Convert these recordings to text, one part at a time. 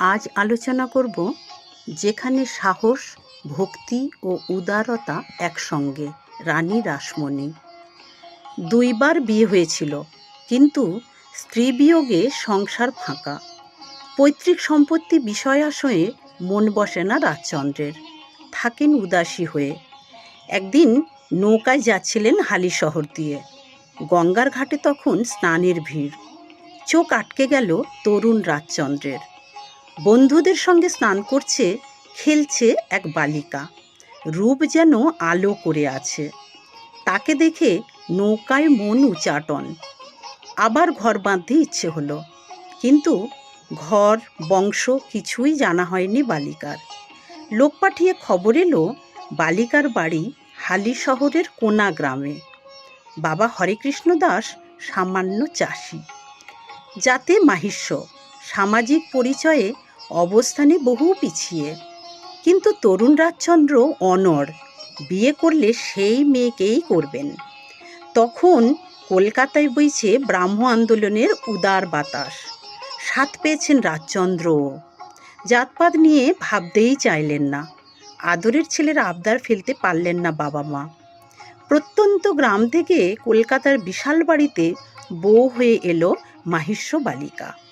আজ আলোচনা করব যেখানে সাহস, ভক্তি ও উদারতা একসঙ্গে। রানী রাসমণি। দুইবার বিয়ে হয়েছিল, কিন্তু স্ত্রী বিয়োগে সংসার ফাঁকা। পৈতৃক সম্পত্তি বিষয় আশয়ে মন বসে না রাজচন্দ্রের। থাকেন উদাসী হয়ে। একদিন নৌকায় যাচ্ছিলেন হালি শহর দিয়ে। গঙ্গার ঘাটে তখন স্নানের ভিড়। চোখ আটকে গেল তরুণ রাজচন্দ্রের। বন্ধুদের সঙ্গে স্নান করছে, খেলছে এক বালিকা। রূপ যেন আলো করে আছে। তাকে দেখে নৌকায় মন উচাটন। আবার ঘর বাঁধতে ইচ্ছে হলো। কিন্তু ঘর, বংশ কিছুই জানা হয়নি বালিকার। লোক পাঠিয়ে খবর এলো, বালিকার বাড়ি হালি শহরের কোনা গ্রামে। বাবা হরেকৃষ্ণ দাস, সামান্য চাষি। যাতে মাহিষ্য। সামাজিক পরিচয়ে অবস্থানে বহু পিছিয়ে। কিন্তু তরুণ রাজচন্দ্র অনর বিয়ে করলে সেই মেয়েকেই করবেন। তখন কলকাতায় বইছে ব্রাহ্ম আন্দোলনের উদার বাতাস। সাথ পেয়েছেন রাজচন্দ্র। জাতপাত নিয়ে ভাবতেই চাইলেন না। আদরের ছেলের আবদার ফেলতে পারলেন না বাবা মা প্রত্যন্ত গ্রাম থেকে কলকাতার বিশাল বাড়িতে বউ হয়ে এলো মাহিষ্য বালিকা।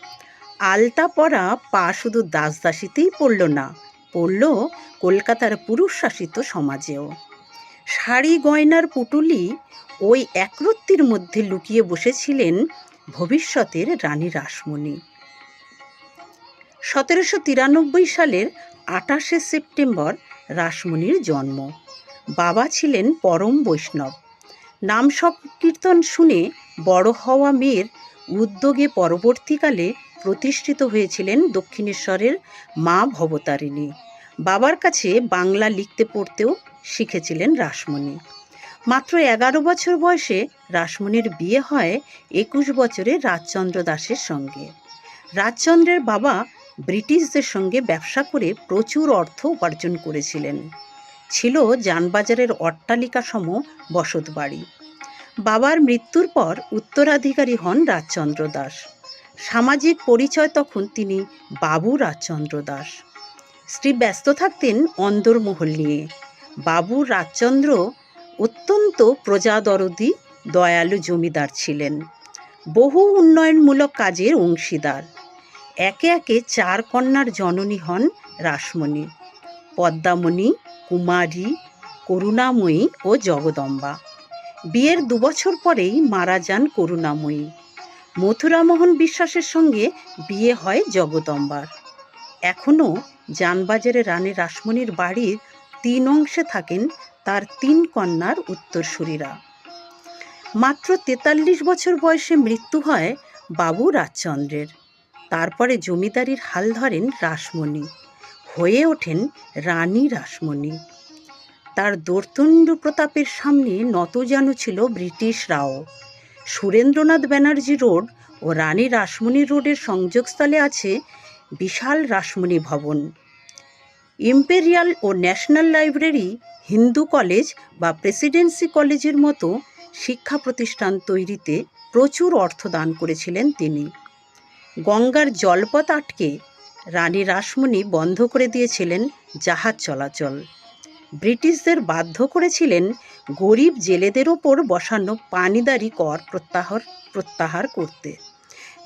আলতা পরা পা শুধু দাসদাসীতেই পড়ল না, পড়ল কলকাতার পুরুষ শাসিত সমাজেও। শাড়ি গয়নার পুটুলি ওই একরত্তির মধ্যে লুকিয়ে বসেছিলেন ভবিষ্যতের রানী রাসমণি। সতেরোশো তিরানব্বই সালের আঠাশে সেপ্টেম্বর রাসমণির জন্ম। বাবা ছিলেন পরম বৈষ্ণব। নাম সংকীর্তন শুনে বড় হওয়া মেয়ের উদ্যোগে পরবর্তীকালে প্রতিষ্ঠিত হয়েছিলেন দক্ষিণেশ্বরের মা ভবতারিণী। বাবার কাছে বাংলা লিখতে পড়তেও শিখেছিলেন রাসমণি। মাত্র এগারো বছর বয়সে রাসমণির বিয়ে হয় একুশ বছরে রাজচন্দ্র দাসের সঙ্গে। রাজচন্দ্রের বাবা ব্রিটিশদের সঙ্গে ব্যবসা করে প্রচুর অর্থ উপার্জন করেছিলেন। ছিল যানবাজারের অট্টালিকা সম বসত বাড়ি বাবার মৃত্যুর পর উত্তরাধিকারী হন রাজচন্দ্র দাস। সামাজিক পরিচয় তখন তিনি বাবু রাজচন্দ্র দাস। স্ত্রী ব্যস্ত থাকতেন অন্দরমহল নিয়ে। বাবু রাজচন্দ্র অত্যন্ত প্রজাদরদি, দয়ালু জমিদার ছিলেন। বহু উন্নয়নমূলক কাজের অংশীদার। একে একে চার কন্যার জননী হন রাসমণি, পদ্মামণি, কুমারী, করুণাময়ী ও জগদম্বা। বিয়ের দুবছর পরেই মারা যান করুণাময়ী। মথুরামোহন বিশ্বাসের সঙ্গে বিয়ে হয় জগদম্বার। এখনও যানবাজারে রানী রাসমণির বাড়ির তিন অংশে থাকেন তার তিন কন্যার উত্তরসূরিরা। মাত্র তেতাল্লিশ বছর বয়সে মৃত্যু হয় বাবু রাজচন্দ্রের। তারপরে জমিদারির হাল ধরেন রাসমণি। হয়ে ওঠেন রানী রাসমণি। তার দোর্দণ্ড প্রতাপের সামনে নতজানু ছিল ব্রিটিশরাও সুরেন্দ্রনাথ ব্যানার্জি রোড ও রানী রাসমণি রোডের সংযোগস্থলে আছে বিশাল রাসমণি ভবন। ইম্পেরিয়াল ও ন্যাশনাল লাইব্রেরি, হিন্দু কলেজ বা প্রেসিডেন্সি কলেজের মতো শিক্ষা প্রতিষ্ঠান তৈরিতে প্রচুর অর্থ দান করেছিলেন তিনি। গঙ্গার জলপথ আটকে রানী রাসমণি বন্ধ করে দিয়েছিলেন জাহাজ চলাচল। ব্রিটিশদের বাধ্য করেছিলেন গরিব জেলেদের ওপর বসানো পানিদারি কর প্রত্যাহার প্রত্যাহার করতে।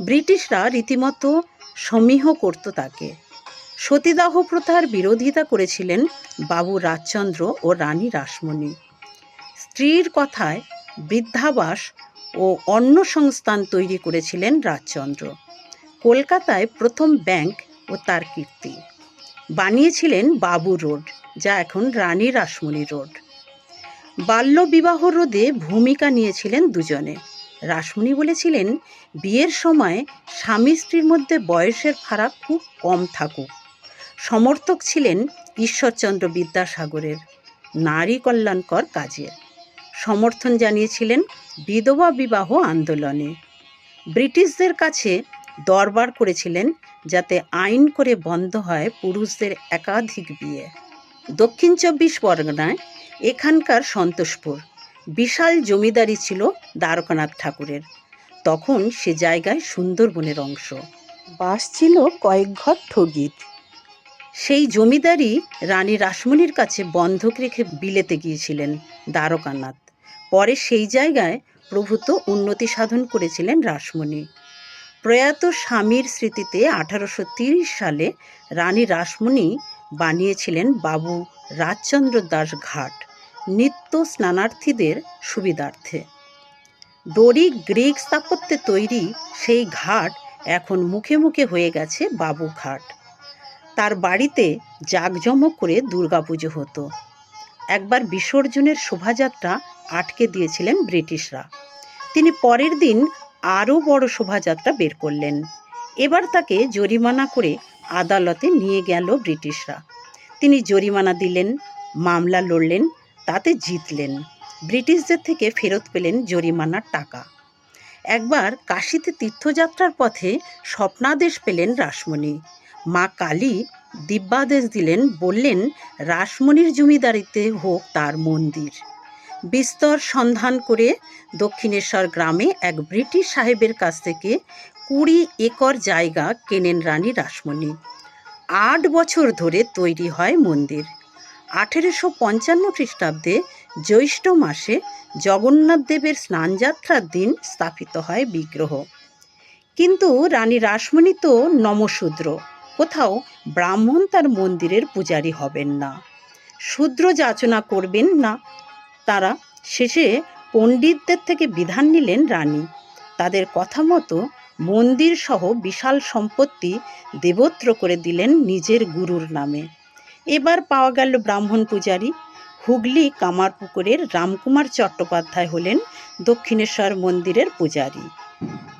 ব্রিটিশরা রীতিমতো সমীহ করত তাকে। সতীদাহ প্রথার বিরোধিতা করেছিলেন বাবু রাজচন্দ্র ও রানী রাসমণি। স্ত্রীর কথায় বৃদ্ধাবাস ও অন্য সংস্থান তৈরি করেছিলেন রাজচন্দ্র। কলকাতায় প্রথম ব্যাংক ও তার কীর্তি। বানিয়েছিলেন বাবু রোড। যা এখন রানী রাসমণি রোড। বাল্যবিবাহ রোধে ভূমিকা নিয়েছিলেন দুজনে। রাসমণি বলেছিলেন, বিয়ের সময় স্বামী স্ত্রীর মধ্যে বয়সের ফারাক খুব কম থাকুক। সমর্থক ছিলেন ঈশ্বরচন্দ্র বিদ্যাসাগরের, নারী কল্যাণকর কাজে। সমর্থন জানিয়েছিলেন বিধবা বিবাহ আন্দোলনে। ব্রিটিশদের কাছে দরবার করেছিলেন যাতে আইন করে বন্ধ হয় পুরুষদের একাধিক বিয়ে। দক্ষিণ চব্বিশ পরগনায় এখানকার সন্তোষপুর। বিশাল জমিদারি ছিল দ্বারকানাথ ঠাকুরের। তখন সে জায়গায় সুন্দরবনের অংশ। বাস ছিল কয়েক ঘর ঠগিত। সেই জমিদারি রানী রাসমণির কাছে বন্ধক রেখে বিলেতে গিয়েছিলেন দ্বারকানাথ। পরে সেই জায়গায় প্রভূত উন্নতি সাধন করেছিলেন রাসমণি। প্রয়াত স্বামীর স্মৃতিতে আঠারোশো সালে রানী রাসমণি বানিয়েছিলেন বাবু রাজচন্দ্র দাস ঘাট, নিত্য স্নানার্থীদের সুবিধার্থে। দড়ি গ্রিক স্থাপত্যে তৈরি সেই ঘাট এখন মুখে মুখে হয়ে গেছে বাবু ঘাট। তার বাড়িতে জাঁকজমক করে দুর্গাপুজো হতো। একবার বিসর্জনের শোভাযাত্রা আটকে দিয়েছিলেন ব্রিটিশরা। তিনি পরের দিন আরও বড় শোভাযাত্রা বের করলেন। এবার তাকে জরিমানা করে আদালতে নিয়ে গেল ব্রিটিশরা। তিনি জরিমানা দিলেন, মামলা লড়লেন, তাতে জিতলেন। ব্রিটিশদের থেকে ফেরত পেলেন জরিমানার টাকা। একবার কাশিতে তীর্থযাত্রার পথে স্বপ্নাদেশ পেলেন রাসমণি। মা কালী দিব্যাদেশ দিলেন, বললেন, রাসমণির জমিদারিতে হোক তার মন্দির। বিস্তর সন্ধান করে দক্ষিণেশ্বর গ্রামে এক ব্রিটিশ সাহেবের কাছ থেকে কুড়ি একর জায়গা কেনেন রানী রাসমণি। আট বছর ধরে তৈরি হয় মন্দির। আঠেরোশো পঞ্চান্ন খ্রিস্টাব্দে জ্যৈষ্ঠ মাসে জগন্নাথ দেবের স্নানযাত্রার দিন স্থাপিত হয় বিগ্রহ। কিন্তু রানী রাসমণি তো নমশূদ্র, কোথাও ব্রাহ্মণ তার মন্দিরের পূজারী হবেন না। শূদ্র যাচনা করবেন না তারা শেষে পণ্ডিতদের থেকে বিধান নিলেন রানী। তাদের কথা মতো মন্দির সহ বিশাল সম্পত্তি দেবত্র করে দিলেন নিজের গুরুর নামে। এবার পাওয়া গেল ব্রাহ্মণ পূজারী। হুগলি কামারপুকুরের রামকুমার চট্টোপাধ্যায় হলেন দক্ষিণেশ্বর মন্দিরের পূজারী।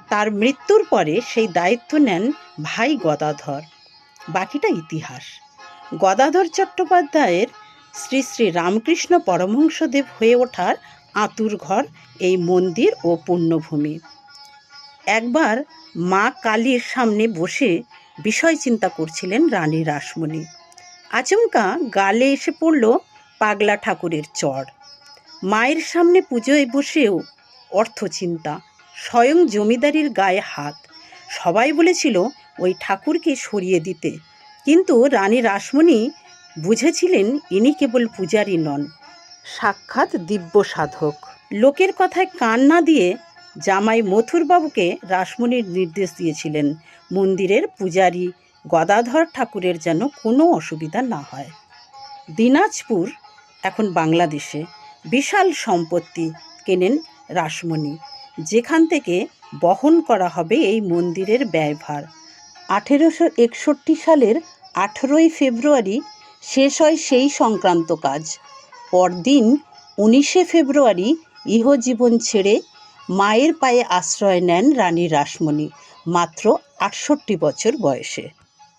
তার মৃত্যুর পরে সেই দায়িত্ব নেন ভাই গদাধর। বাকিটা ইতিহাস। গদাধর চট্টোপাধ্যায়ের শ্রী শ্রী রামকৃষ্ণ পরমহংসদেব হয়ে ওঠার আতুর ঘর, এই মন্দির ও পুণ্যভূমি। একবার মা কালীর সামনে বসে বিষয় চিন্তা করছিলেন রানী রাসমণি। আচমকা গালে এসে পড়ল পাগলা ঠাকুরের চর। মায়ের সামনে পুজোয় বসেও অর্থচিন্তা, স্বয়ং জমিদারির গায়ে হাত। সবাই বলেছিল, ওই ঠাকুরকে সরিয়ে দিতে। কিন্তু রানী রাসমণি বুঝেছিলেন ইনি কেবল পূজারী নন। সাক্ষাৎ দিব্য সাধক। লোকের কথায় কান না দিয়ে জামাই মথুরবাবুকে রাসমণির নির্দেশ দিয়েছিলেন মন্দিরের পূজারী গদাধর ঠাকুরের যেন কোনো অসুবিধা না হয়। দিনাজপুর এখন বাংলাদেশে বিশাল সম্পত্তি কেনেন রাসমণি যেখান থেকে বহন করা হবে এই মন্দিরের ব্যয়ভার। আঠেরোশো একষট্টি সালের আঠেরোই ফেব্রুয়ারি শেষ হয় সেই সংক্রান্ত কাজ। পরদিন উনিশে ফেব্রুয়ারি ইহজীবন ছেড়ে মায়ের পায়ে আশ্রয় নেন রানী রাসমণি, মাত্র আটষট্টি বছর বয়সে।